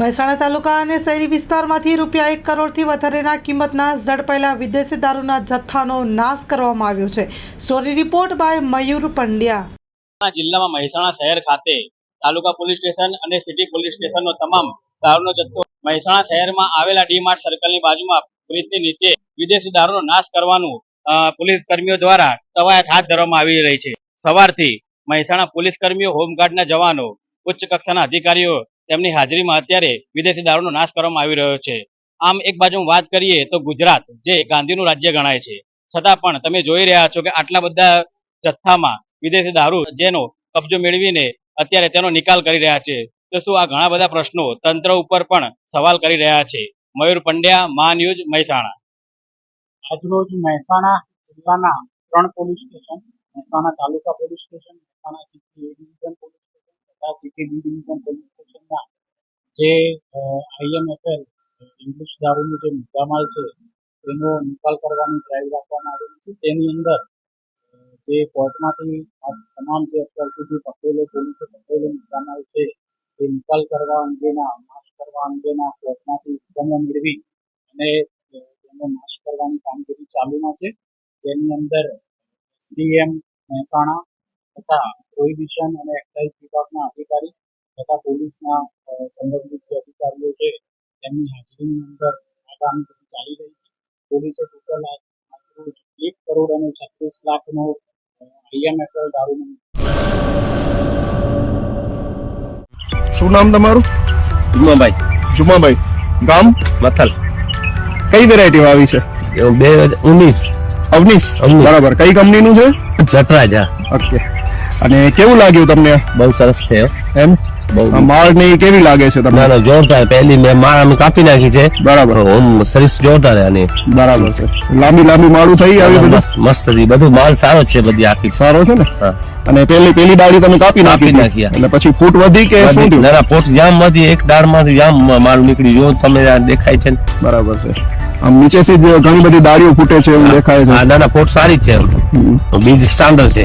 મહેસાણા તાલુકા અને શહેરી વિસ્તારમાંથી રૂપિયા એક કરોડથી વધારેના કિંમતના ઝડપાયેલા વિદેશી દારૂના જથ્થાનો નાશ કરવામાં આવ્યો છે. Story report by Mayur Pandya. જિલ્લામાં મહેસાણા શહેર ખાતે તાલુકા પોલીસ સ્ટેશન અને સિટી પોલીસ સ્ટેશનનો તમામ દારૂનો જથ્થો મહેસાણા શહેરમાં આવેલા ડી માર્ટ સર્કલની બાજુમાં બ્રિજની નીચે વિદેશી દારૂનો નાશ કરવાનું પોલીસ કર્મીઓ દ્વારા કવાયત હાથ ધરવામાં આવી રહી છે. સવારથી મહેસાણા પોલીસ કર્મીઓ, હોમગાર્ડના જવાનો, ઉચ્ચ કક્ષાના અધિકારીઓ તેમની હાજરીમાં અત્યારે વિદેશી દારૂનો નાશ કરવામાં આવી રહ્યો છે. આમ એક બાજુ વાત કરીએ તો ગુજરાત, જે ગાંધીનું રાજ્ય ગણાય છે. છતાં પણ તમે જોઈ રહ્યા છો કે આટલા બધા જથ્થામાં વિદેશી દારૂ, જેનો કબજો મેળવીને અત્યારે તેનો નિકાલ કરી રહ્યા છે. તો શું આ ઘણા બધા પ્રશ્નો તંત્ર ઉપર પણ સવાલ કરી રહ્યા છે? મયુર પંડ્યા, મા ન્યૂઝ, મહેસાણા. આજરોજ મહેસાણા જિલ્લાના ત્રણ police station, Mehsana taluka police station, Mehsana city division police station city division police જે આઈએમએફએલ ઇંગ્લિશ દારૂનો જે મુદ્દામાલ છે, તેનો નિકાલ કરવાની ડ્રાઈવ રાખવામાં આવેલી છે. તેની અંદર, જે કોર્ટમાંથી તમામ જે અત્યાર સુધી પકડેલો પોલીસે પકડેલો મુદ્દામાલ છે તે નિકાલ કરવા અંગેના, નાશ કરવા અંગેના કોર્ટમાંથી હુકમો મેળવી અને તેનો નાશ કરવાની કામગીરી ચાલુમાં છે. જેની અંદર સીએમ મહેસાણા તથા પ્રોહિબિશન અને એક્સાઇઝ વિભાગના અધિકારી તથા પોલીસના સંબંધિત જે અધિકારીઓ છે તેમની હાજરીની અંદર આ કામગીરી ચાલી રહી છે. પોલીસે ટોટલ એક કરોડ અને છત્રીસ લાખનો આઈએમએફએલ દારૂ શું નામ તમારું? જુમાભાઈ. જુમાભાઈ. ગામ? મથલ. કઈ વેરાયટી આવી છે? બે હજાર ઉન્નીસ. અવનીશ. અવનીશ. બરાબર. કઈ કંપનીનું છે? જટરાજા. ઓકે. અને કેવું લાગ્યું તમને? બહુ સરસ છે એમ? બહુ માળ ને કેવી લાગે છે તમને? ના જોરદાર. પહેલી મેં માળ અમે કાપી નાખી છે. બરાબર. ઓમ જોરદાર આની. બરાબર છે. લાંબી લાંબી માળું થઈ આવી બધું? મસ્ત બધું માલ સારો છે બધી આખી. સારો છે ને? અને પેલી પેલી ડાળી તમે કાપી નાખી. નાખી, એટલે પછી ફૂટ વધી કે શું થયું? ના જામમાંથી એક દાળમાંથી જામ માલ નીકળી જો તમે આ દેખાય છે. બરાબર છે. આમ નીચેથી જ ઘણી બધી ડાળીઓ ફૂટે છે એવું દેખાય છે. ના ના પોટ સારી જ છે. બીજ સ્ટાન્ડર્ડ છે.